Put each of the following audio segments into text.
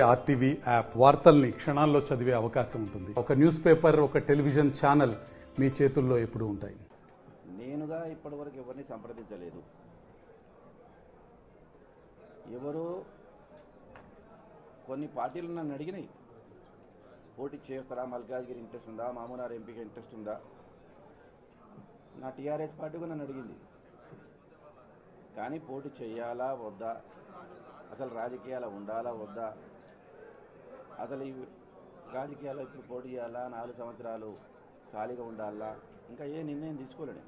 RTV app వార్తల్ని క్షణాల్లో చదివే అవకాశం ఉంటుంది. ఒక న్యూస్ పేపర్ ఒక టెలివిజన్ ఛానల్ మీ చేతుల్లో ఎప్పుడు ఉంటాయి. నేనుగా ఇప్పటివరకు ఎవరిని సంప్రదించలేదు. ఎవరు కొన్ని పార్టీలు నన్ను అడిగినాయి. పోటీ చేస్తారా? మల్కాజ్గిరి ఇంట్రెస్ట్ ఉందా? మామూనార్ ఎంపీకి ఇంట్రెస్ట్ ఉందా? నా టీఆర్ఎస్ పార్టీ కూడా నన్ను అడిగింది. కానీ పోటీ చేయాలా? వద్దా? అసలు రాజకీయాలు ఉండాలా? వద్దా? అసలు ఈ రాజకీయాల్లో ఇప్పుడు పోటీ చేయాలా? నాలుగు సంవత్సరాలు ఖాళీగా ఉండాలా? ఇంకా ఏ నిర్ణయం తీసుకోలేను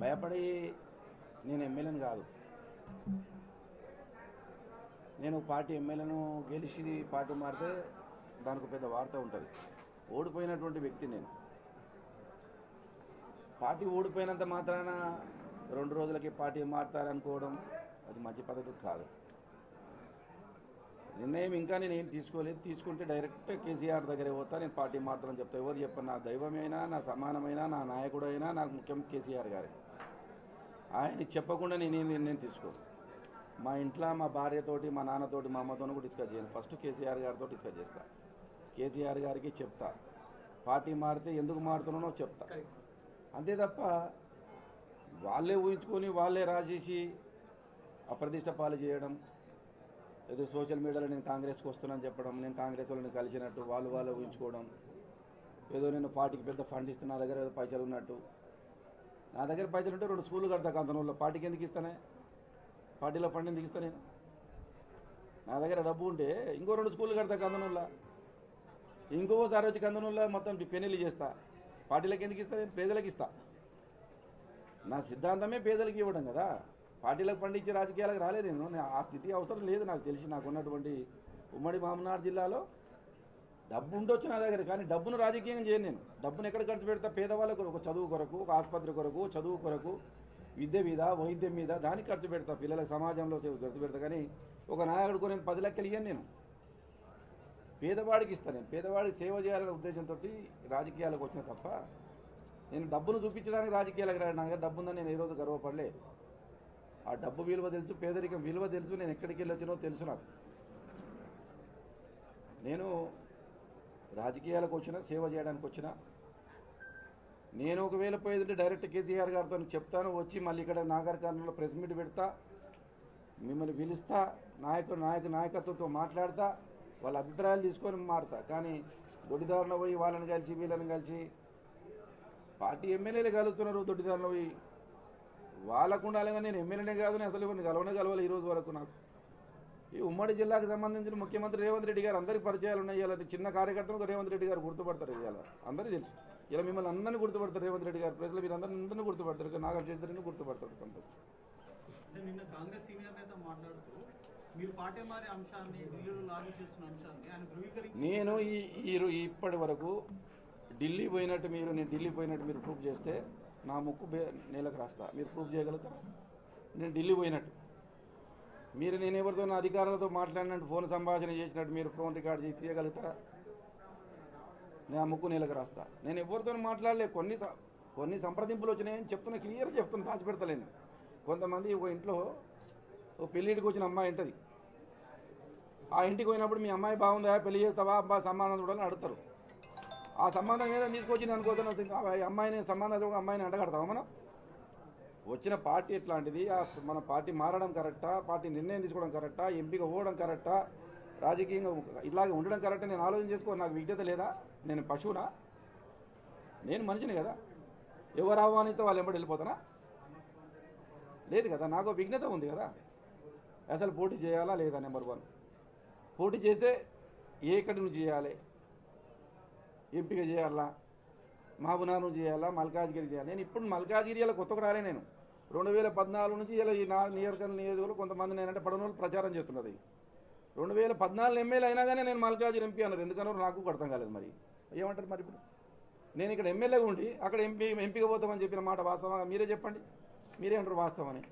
భయపడి నేను ఎమ్మెల్యేని కాదు. నేను పార్టీ ఎమ్మెల్యేను గెలిచి పార్టీ మారితే దానికి పెద్ద వార్త ఉంటుంది. ఓడిపోయినటువంటి వ్యక్తి నేను. పార్టీ ఓడిపోయినంత మాత్రాన రెండు రోజులకి పార్టీ మారుతారనుకోవడం అది మంచి పద్ధతి కాదు. నిర్ణయం ఇంకా నేను ఏం తీసుకోలేదు. తీసుకుంటే డైరెక్ట్ కేసీఆర్ దగ్గరే పోతా నేను పార్టీ మారుతానని చెప్తా. ఎవరు చెప్పను నా దైవమైనా నా సమానమైనా నా నాయకుడు అయినా నాకు ముఖ్యం కేసీఆర్ గారే. ఆయనకి చెప్పకుండా నేను ఏం నిర్ణయం తీసుకోను. మా ఇంట్లో మా భార్యతోటి మా నాన్నతోటి మా అమ్మతో కూడా డిస్కస్ చేయను. ఫస్ట్ కేసీఆర్ గారితో డిస్కస్ చేస్తా. కేసీఆర్ గారికి చెప్తా. పార్టీ మారితే ఎందుకు మారుతున్నానో చెప్తా. అంతే తప్ప వాళ్ళే ఊహించుకొని వాళ్ళే రాసేసి అప్రతిష్ట పాలు చేయడం ఏదో సోషల్ మీడియాలో నేను కాంగ్రెస్కి వస్తున్నాను చెప్పడం నేను కాంగ్రెస్ వాళ్ళని కలిసినట్టు వాళ్ళు వాళ్ళు ఊహించుకోవడం ఏదో నేను పార్టీకి పెద్ద ఫండ్ ఇస్తున్నా నా దగ్గర ఏదో పైసలు ఉన్నట్టు. నా దగ్గర పైసలు ఉంటే రెండు స్కూళ్ళు కడతా కంతనూరులో పార్టీకి ఎందుకు ఇస్తానే? పార్టీలో ఫండ్ ఎందుకు ఇస్తా నేను నా దగ్గర డబ్బు ఉంటే ఇంకో రెండు స్కూళ్ళు కడతా కందనూరులో ఇంకోసారి వచ్చి కందనూరులో మొత్తం పెన్నెళ్ళు చేస్తా. పార్టీలకు ఎందుకు ఇస్తా నేను పేదలకు ఇస్తా. నా సిద్ధాంతమే పేదలకు ఇవ్వడం కదా. పార్టీలకు పండించే రాజకీయాలకు రాలేదు నేను. నా- ఆ స్థితి అవసరం లేదు నాకు తెలిసి. నాకు ఉన్నటువంటి ఉమ్మడి మామనాడు జిల్లాలో డబ్బు ఉండొచ్చు నా దగ్గర కానీ డబ్బును రాజకీయం చేయను నేను. డబ్బును ఎక్కడ ఖర్చు పెడతా? పేదవాళ్ళ కొరకు ఒక చదువు కొరకు ఒక ఆసుపత్రి కొరకు చదువు కొరకు విద్య మీద వైద్యం మీద దానికి ఖర్చు పెడతా. పిల్లల సమాజంలో ఖర్చు పెడతా. కానీ ఒక నాయకుడికి నేను పది లెక్కలు ఇయ్యను నేను. పేదవాడికి ఇస్తాను నేను. పేదవాడికి సేవ చేయాలనే ఉద్దేశంతో రాజకీయాలకు వచ్చిన తప్ప నేను డబ్బును చూపించడానికి రాజకీయాలకు రాడు డబ్బుందని నేను ఈరోజు రోజు గర్వపడలే. ఆ డబ్బు విలువ తెలుసు పేదరికం విలువ తెలుసు నేను ఎక్కడికి వెళ్ళొచ్చినో తెలుసు నాకు. నేను రాజకీయాలకు వచ్చినా సేవ చేయడానికి వచ్చినా నేను ఒకవేళ పోయేదంటే డైరెక్ట్ కేసీఆర్ గారితో చెప్తాను వచ్చి మళ్ళీ ఇక్కడ నాగరికర్ణంలో ప్రెస్ మీట్ పెడతా మిమ్మల్ని పిలుస్తా నాయకుడు నాయక నాయకత్వంతో మాట్లాడతా వాళ్ళ అభిప్రాయాలు తీసుకొని మారుతా. కానీ దొడ్డిదారులో పోయి వాళ్ళని కలిసి వీళ్ళని కలిసి పార్టీ ఎమ్మెల్యేలు కలుగుతున్నారు దొడ్డిదారులు పోయి వాళ్ళకు ఉండాలి కానీ నేను ఎమ్మెల్యేనే కాదు నేను అసలు ఇవన్నీ కలవనే కలవాలి ఈ రోజు వరకు నాకు. ఈ ఉమ్మడి జిల్లాకు సంబంధించిన ముఖ్యమంత్రి రేవంత్ రెడ్డి గారు అందరికీ పరిచయాలు ఉన్నాయి. ఇలాంటి చిన్న కార్యకర్తలకు రేవంత్ రెడ్డి గారు గుర్తుపడతారు ఇవాళ. అందరికీ తెలుసు. ఇలా మిమ్మల్ని అందరినీ గుర్తుపడతారు రేవంత్ రెడ్డి గారు. ప్రజలు మీరు అందరినీ అందరినీ గుర్తుపడతారు. ఇక నాగర్ చేద్దరిని గుర్తుపడతారు కంపల్సరీ. అంటే నిన్న కాంగ్రెస్ సీనియర్ నేత మాట్లాడుతూ మీరు పార్టీ మారే అంశాన్ని ఢిల్లీలో లాగు చేస్తున్న అంశాన్ని ఆయన ధృవీకరించి నేను ఈ ఇప్పటి వరకు ఢిల్లీ పోయినట్టు మీరు నేను ఢిల్లీ పోయినట్టు మీరు ప్రూఫ్ చేస్తే నా ముక్కు నేలకు రాస్తా. మీరు ప్రూఫ్ చేయగలుగుతారా? నేను ఢిల్లీ పోయినట్టు. మీరు నేను ఎవరితో నా అధికారులతో మాట్లాడినట్టు ఫోన్ సంభాషణ చేసినట్టు మీరు ఫోన్ రికార్డ్ చేసి తీయగలుగుతారా? నేను ఆ ముక్కు నేలకు రాస్తా. నేను ఎవరితో మాట్లాడలే. కొన్ని కొన్ని సంప్రదింపులు వచ్చినాయని చెప్తున్నా క్లియర్గా చెప్తున్నా దాచిపెడతలేను. కొంతమంది ఒక ఇంట్లో ఓ పెళ్ళిడికి వచ్చిన అమ్మాయి ఉంటుంది. ఆ ఇంటికి పోయినప్పుడు మీ అమ్మాయి బాగుందా? పెళ్ళి చేస్తావా? అబ్బా సంబంధం చూడాలని అడుగుతారు. ఆ సంబంధం ఏదో తీసుకొచ్చి నేను అమ్మాయిని సంబంధం చూడ అమ్మాయిని అంటగడతావా మనం? వచ్చిన పార్టీ ఎట్లాంటిది? ఆ మన పార్టీ మారడం కరెక్టా? పార్టీ నిర్ణయం తీసుకోవడం కరెక్టా? ఎంపిక పోవడం కరెక్టా? రాజకీయంగా ఇలాగే ఉండడం కరెక్టా? నేను ఆలోచన చేసుకో నాకు విజ్ఞత లేదా? నేను పశువునా? నేను మనిషిని కదా. ఎవరు ఆహ్వానిస్తే వాళ్ళు ఎంబడి వెళ్ళిపోతానా లేదు కదా నాకు విఘ్నత ఉంది కదా. అసలు పోటీ చేయాలా లేదా నెంబర్ వన్? పోటీ చేస్తే ఏ ఎక్కడి నుంచి చేయాలి? ఎంపిక చేయాలా? మహబూనాను చేయాలా? మల్కాజ్గిరి చేయాలి? నేను ఇప్పుడు మల్కాజ్గిరిలో కొత్తగా రాలే నేను. రెండు వేల పద్నాలుగు నుంచి ఇలా ఈ నా నియోజకవర్గ నియోజకవర్గంలో కొంతమంది నేనంటే వాళ్ళు ప్రచారం చేస్తున్నది. రెండు వేల పద్నాలుగు ఎమ్మెల్యే అయినా కానీ నేను మల్కాజ్గిరి ఎంపీ అన్నారు. ఎందుకన్నారు నాకు అర్థం కాలేదు మరి. ఏమంటారు మరి ఇప్పుడు? నేను ఇక్కడ ఎమ్మెల్యేగా ఉండి అక్కడ ఎంపీ ఎంపీగా పోతామని చెప్పిన మాట వాస్తవంగా మీరే చెప్పండి. మీరే అంటారు వాస్తవమని.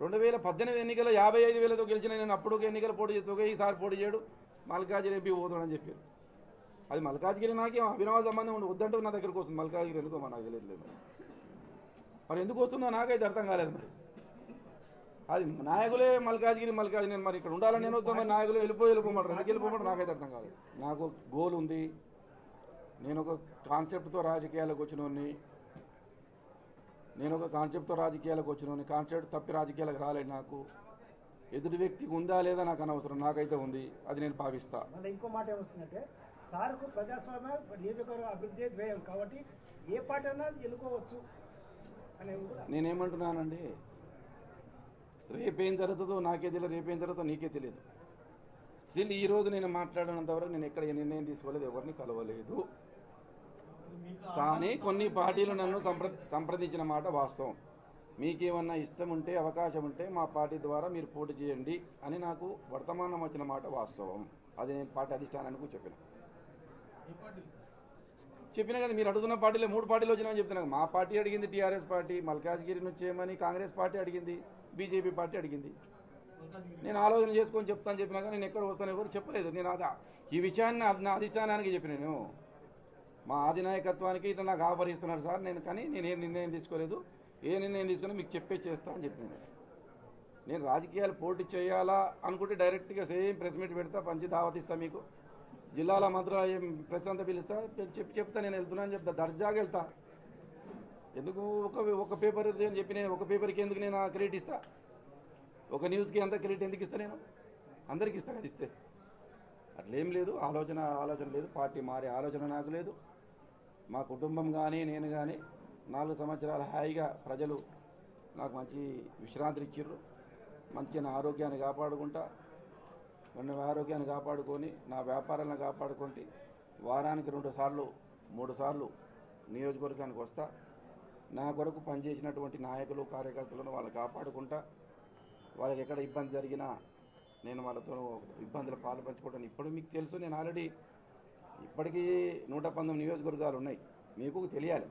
రెండు వేల పద్దెనిమిది ఎన్నికల్లో యాభై ఐదు వేలతో గెలిచిన నేను అప్పుడు ఎన్నికల ఎన్నికలు పోటీ చేస్తూ ఈసారి పోటీ చేయడు. మల్కాజ్గిరి ఎంపీ పోతాడని చెప్పారు. అది మల్కాజ్గిరి నాకేం అభినవ సంబంధం ఉండదు వద్దంటే నా దగ్గరకు వస్తుంది. మల్కాజ్గిరి ఎందుకో మా నాకు తెలియదు మరి. మరి ఎందుకు వస్తుందో నాకైతే అర్థం కాలేదు మరి. అది నాయకులే మల్కాజ్గిరి మల్కాజ్ నేను మరి ఇక్కడ ఉండాలని నేను వద్దాం మరి నాయకులు వెళ్ళిపోయి వెళ్ళిపోమంటారు ఎందుకు వెళ్ళిపోమంటారు నాకైతే అర్థం కాలేదు. నాకు గోల్ ఉంది. నేను ఒక కాన్సెప్ట్తో రాజకీయాలకు వచ్చినోని నేను ఒక కాన్సెప్ట్తో రాజకీయాలకు వచ్చినోని కాన్సెప్ట్ తప్పి రాజకీయాలకు రాలేదు నాకు. ఎదుటి వ్యక్తికి ఉందా లేదా నాకు అనవసరం. నాకైతే ఉంది. అది నేను భావిస్తా. ఇంకో మాట ఏమొస్తుందంటే సార్కు ప్రజాస్వామ్య నియోజకవర్గ అభివృద్ధి ధ్యేయం కాబట్టి ఏ పార్టీ అయినా ఎన్నుకోవచ్చు అనేది కూడా. నేనేమంటున్నానండి? రేపేం జరుగుతుందో నాకే తెలియదు రేపేం జరుగుతుందో నీకే తెలియదు. స్త్రీలు ఈ రోజు నేను మాట్లాడినంత వరకు నేను ఎక్కడ నిర్ణయం తీసుకోలేదు ఎవరిని కలవలేదు. కానీ కొన్ని పార్టీలు నన్ను సంప్ర సంప్రదించిన మాట వాస్తవం. మీకేమన్నా ఇష్టం ఉంటే అవకాశం ఉంటే మా పార్టీ ద్వారా మీరు పోటీ చేయండి అని నాకు వర్తమానం వచ్చిన మాట వాస్తవం. అది నేను పార్టీ అధిష్టానానికి చెప్పిన. చెప్పిన కదా మీరు అడుగుతున్న పార్టీలో మూడు పార్టీలు వచ్చినాయని చెప్తున్నాను మా పార్టీ అడిగింది టీఆర్ఎస్ పార్టీ మల్కాజ్గిరి నుంచి ఏమని కాంగ్రెస్ పార్టీ అడిగింది బీజేపీ పార్టీ అడిగింది. నేను ఆలోచన చేసుకొని చెప్తాను చెప్పినా కానీ నేను ఎక్కడ వస్తాను ఎవరు చెప్పలేదు. నేను అది ఈ విషయాన్ని నా అధిష్టానానికి చెప్పిన నేను. మా అధినాయకత్వానికి ఇట్లా నాకు ఆఫర్ ఇస్తున్నారు సార్. నేను కానీ నేను ఏ నిర్ణయం తీసుకోలేదు. ఏ నిర్ణయం తీసుకుని మీకు చెప్పే చేస్తా అని చెప్పిన నేను. రాజకీయాలు పోటీ చేయాలా అనుకుంటే డైరెక్ట్గా సేమ్ ప్రెస్ మీట్ పెడతా పంచి దావతిస్తా మీకు. జిల్లాల మంత్రులు ఏం అంతా పిలుస్తా? చెప్పి చెప్తా నేను వెళ్తున్నాను చెప్తా. దర్జాగా వెళ్తా. ఎందుకు? ఒక ఒక పేపర్ అని చెప్పి నేను ఒక పేపర్కి ఎందుకు నేను ఆ క్రెడిట్ ఇస్తా? ఒక న్యూస్కి అంత క్రెడిట్ ఎందుకు ఇస్తా నేను? అందరికి ఇస్తా కదా ఇస్తే. అట్లేం లేదు. ఆలోచన ఆలోచన లేదు. పార్టీ మారే ఆలోచన నాకు లేదు. మా కుటుంబం కానీ నేను కానీ నాలుగు సంవత్సరాలు హాయిగా ప్రజలు నాకు మంచి విశ్రాంతిని ఇచ్చిర్రు మంచి నా ఆరోగ్యాన్ని కాపాడుకుంటా. నన్ను ఆరోగ్యాన్ని కాపాడుకొని నా వ్యాపారాలను కాపాడుకుంటే వారానికి రెండు సార్లు మూడు సార్లు నియోజకవర్గానికి వస్తా. నా కొరకు పనిచేసినటువంటి నాయకులు కార్యకర్తలను వాళ్ళు కాపాడుకుంటా. వాళ్ళకి ఎక్కడ ఇబ్బంది జరిగినా నేను వాళ్ళతో ఇబ్బందులు పాలు పంచుకోవడానికి ఇప్పుడు మీకు తెలుసు నేను ఆల్రెడీ ఇప్పటికీ నూట పంతొమ్మిది నియోజకవర్గాలు ఉన్నాయి. మీకు తెలియాలి.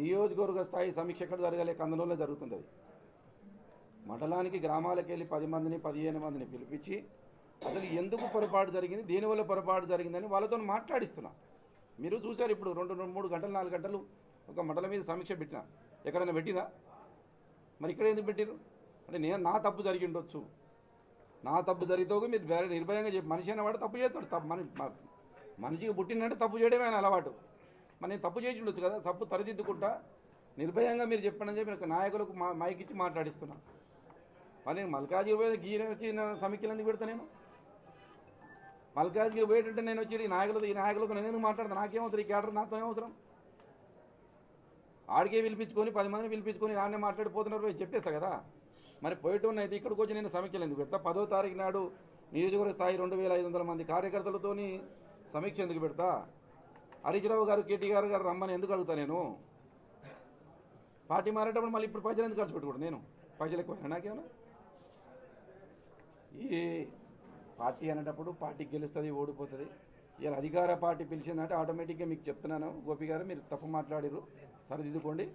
నియోజకవర్గ స్థాయి సమీక్ష ఎక్కడ జరగాలి? కందనంలో జరుగుతుంది అది. మండలానికి గ్రామాలకు వెళ్ళి పది మందిని పదిహేను మందిని పిలిపించి అసలు ఎందుకు పొరపాటు జరిగింది? దేనివల్ల పొరపాటు జరిగిందని వాళ్ళతో మాట్లాడిస్తున్నా. మీరు చూశారు ఇప్పుడు రెండు రెండు మూడు గంటలు నాలుగు గంటలు ఒక మండలం మీద సమీక్ష పెట్టినా. ఎక్కడైనా పెట్టినా మరి ఇక్కడ ఎందుకు పెట్టారు అంటే నేను నా తప్పు జరిగి ఉండొచ్చు. నా తప్పు జరిగితే మీరు వేరే నిర్భయంగా చెప్పి మనిషి అనేవాడు తప్పు చేస్తాడు. తప్పు మన మనిషికి పుట్టినంటే తప్పు చేయడమే ఆయన అలవాటు. మరి నేను తప్పు చేసి ఉండొచ్చు కదా? తప్పు తరిదిద్దుకుంటా నిర్భయంగా మీరు చెప్పండి అని చెప్పి నాయకులకు మా మైకిచ్చి మాట్లాడిస్తున్నాను మాట్లాడిస్తున్నా. మరి నేను మల్కాజీ పోయి గీన సమీక్షలు ఎందుకు పెడతా నేను? మల్కాజ్గిరి పోయేటట్టు నేను వచ్చి ఈ నాయకులతో ఈ నాయకులతో నేను మాట్లాడతాను నాకేమవుతుంది ఈ కేటర్ నాతో అవసరం? ఆడికే పిలిపించుకొని పది మందిని పిలిపించుకొని నాన్నే మాట్లాడిపోతున్నారు పోయి చెప్పేస్తా కదా. మరి పోయేటోని అయితే ఇక్కడికి వచ్చి నేను సమీక్షలు ఎందుకు పెడతా? పదో తారీఖు నాడు నియోజకవర్గ స్థాయి రెండు వేల ఐదు వందల మంది కార్యకర్తలతోని సమీక్ష ఎందుకు పెడతా? హరీశ్రావు గారు కేటీ గారు గారు రమ్మని ఎందుకు అడుగుతా నేను? పార్టీ మారేటప్పుడు మళ్ళీ ఇప్పుడు పైసలు ఎందుకు ఖర్చు పెట్టుకోడు నేను పైసలు ఎక్కువ నాకేమన్నా? ఈ పార్టీ అనేటప్పుడు పార్టీ గెలుస్తుంది ఓడిపోతుంది. ఇలా అధికార పార్టీ పిలిచిందంటే ఆటోమేటిక్గా మీకు చెప్తున్నాను. గోపి గారు మీరు తప్పు మాట్లాడిరు సరిదిద్దుకోండి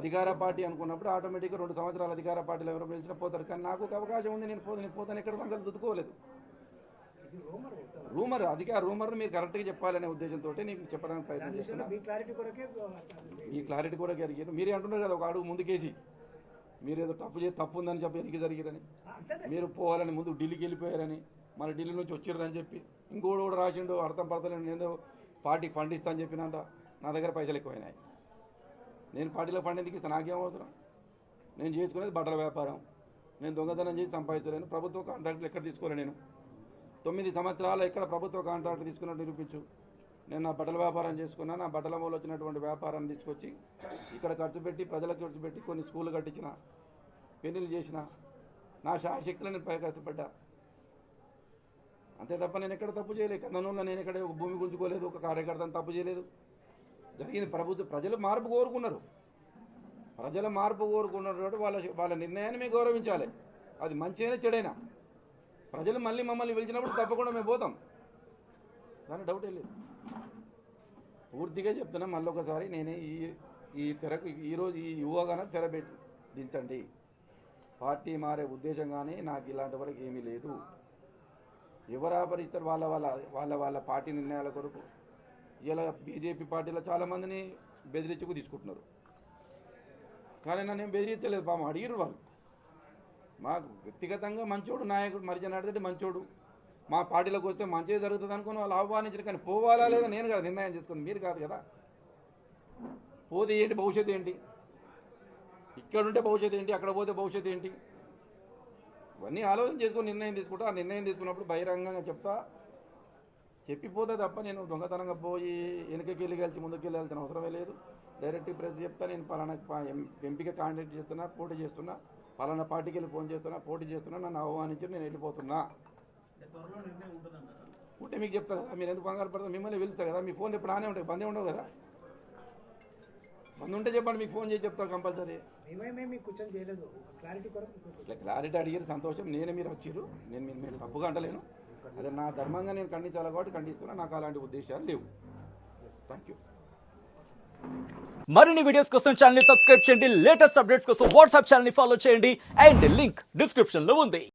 అధికార పార్టీ అనుకున్నప్పుడు ఆటోమేటిక్గా రెండు సంవత్సరాలు అధికార పార్టీలో ఎవరు పిలిచినా పోతారు. కానీ నాకు ఒక అవకాశం ఉంది నేను పోతాను నేను పోతాను. ఎక్కడ సంవత్సరాలు దుద్దుకోలేదు. రూమర్ మొత్తం. రూమర్ అధికార రూమర్ మీరు కరెక్ట్గా చెప్పాలనే ఉద్దేశంతో నేను చెప్పడానికి ప్రయత్నం చేస్తున్నా. మీ క్లారిటీ కూడా జరిగారు మీరే అంటున్నారు కదా ఒక అడుగు ముందుకేసి. మీరు ఏదో తప్పు చేసి తప్పు ఉందని చెప్పి వెనక్కి జరిగారని. మీరు పోవాలని ముందు ఢిల్లీకి వెళ్ళిపోయారని. మన ఢిల్లీ నుంచి వచ్చిర్రని చెప్పి. ఇంకోటి కూడా రాసిండు అర్థం పడతలేను నేను పార్టీకి ఫండ్ ఇస్తా అని చెప్పినంట. నా దగ్గర పైసలు ఎక్కువైనాయి. నేను పార్టీలో ఫండ్ ఎందుకు ఇస్తాను నాకేం అవసరం? నేను చేసుకునేది బట్టల వ్యాపారం. నేను దొంగతనం చేసి సంపాదించలేను ప్రభుత్వ కాంట్రాక్టులు ఎక్కడ తీసుకోలే నేను. తొమ్మిది సంవత్సరాలు ఎక్కడ ప్రభుత్వ కాంట్రాక్ట్ తీసుకున్నట్టు నిరూపించు. నేను నా బట్టల వ్యాపారం చేసుకున్నా నా బట్టల మూల వచ్చినటువంటి వ్యాపారాన్ని తీసుకొచ్చి ఇక్కడ ఖర్చు పెట్టి ప్రజలకు ఖర్చు పెట్టి కొన్ని స్కూళ్ళు కట్టించిన పెళ్ళిళ్ళు చేసిన. నా శాశక్తులు నేను పై కష్టపడ్డా. అంతే తప్ప నేను ఎక్కడ తప్పు చేయలేదు. కందనూరులో నేను ఎక్కడ ఒక భూమి గుంజుకోలేదు ఒక కార్యకర్తను తప్పు చేయలేదు. జరిగింది ప్రభుత్వం ప్రజలు మార్పు కోరుకున్నారు. ప్రజల మార్పు కోరుకున్నటువంటి వాళ్ళ వాళ్ళ నిర్ణయాన్ని మేము గౌరవించాలి. అది మంచి చెడైనా. ప్రజలు మళ్ళీ మమ్మల్ని పిలిచినప్పుడు తప్పకుండా మేము పోతాం. దాని డౌటే లేదు. పూర్తిగా చెప్తున్నా మళ్ళీ ఒకసారి నేనే ఈ ఈ తెరకు ఈరోజు ఈ యువగాన తెరబెట్టి దించండి. పార్టీ మారే ఉద్దేశం కానీ నాకు ఇలాంటి వరకు ఏమీ లేదు. ఎవరు ఆపరిస్తారు వాళ్ళ వాళ్ళ వాళ్ళ వాళ్ళ పార్టీ నిర్ణయాల కొరకు? ఇలా బీజేపీ పార్టీలో చాలామందిని బెదిరించుకు తీసుకుంటున్నారు. కానీ నన్ను ఏం బెదిరించలేదు పాపం అడిగిరు వాళ్ళు. మాకు వ్యక్తిగతంగా మంచోడు నాయకుడు మరిజన అడితే మంచోడు. మా పార్టీలోకి వస్తే మంచిగా జరుగుతుంది అనుకుని వాళ్ళు ఆహ్వానించారు. కానీ పోవాలా లేదా నేను కదా నిర్ణయం చేసుకుంది. మీరు కాదు కదా. పోతే ఏంటి భవిష్యత్తు ఏంటి? ఇక్కడ ఉంటే భవిష్యత్తు ఏంటి అక్కడ పోతే భవిష్యత్తు ఏంటి? ఇవన్నీ ఆలోచన చేసుకొని నిర్ణయం తీసుకుంటా ఆ నిర్ణయం తీసుకున్నప్పుడు బహిరంగంగా చెప్తా. చెప్పిపోతే తప్ప నేను దొంగతనంగా పోయి వెనకకి వెళ్ళి కలిసి ముందుకు వెళ్ళాల్సిన అవసరమే లేదు. డైరెక్ట్ ప్రెస్ చెప్తా నేను పలానా ఎంపిక కాంటాక్ట్ చేస్తున్నా పోటీ చేస్తున్నా పలానా పార్టీకి వెళ్ళి ఫోన్ చేస్తున్నా పోటీ చేస్తున్నా నన్ను ఆహ్వానించి నేను వెళ్ళిపోతున్నా. ఉంటే మీకు చెప్తా కదా మీరు ఎందుకు కంగారు పడతారు? మిమ్మల్ని పిలుస్తా కదా మీ ఫోన్ ఎప్పుడు ఆనే ఉంటాయి? బందే ఉండవు కదా. బంద్ ఉంటే చెప్పండి మీకు ఫోన్ చేసి చెప్తా కంపల్సరీ. ఇట్లా క్లారిటీ అడిగిన సంతోషం. నేనే మీరు వచ్చిర్రు. నేను మీరు తప్పుగా అంటలేను. అదే నా ధర్మంగా నేను ఖండించాలి కాబట్టి ఖండిస్తున్నా. నాకు అలాంటి ఉద్దేశాలు లేవు. థ్యాంక్ యూ మరిన్ని వీడియోస్ కోసం ఛానల్ని సబ్స్క్రైబ్ చేయండి. లేటెస్ట్ అప్డేట్స్ కోసం వాట్సాప్ ఛానల్ని ఫాలో చేయండి. అండ్ లింక్ డిస్క్రిప్షన్లో ఉంది.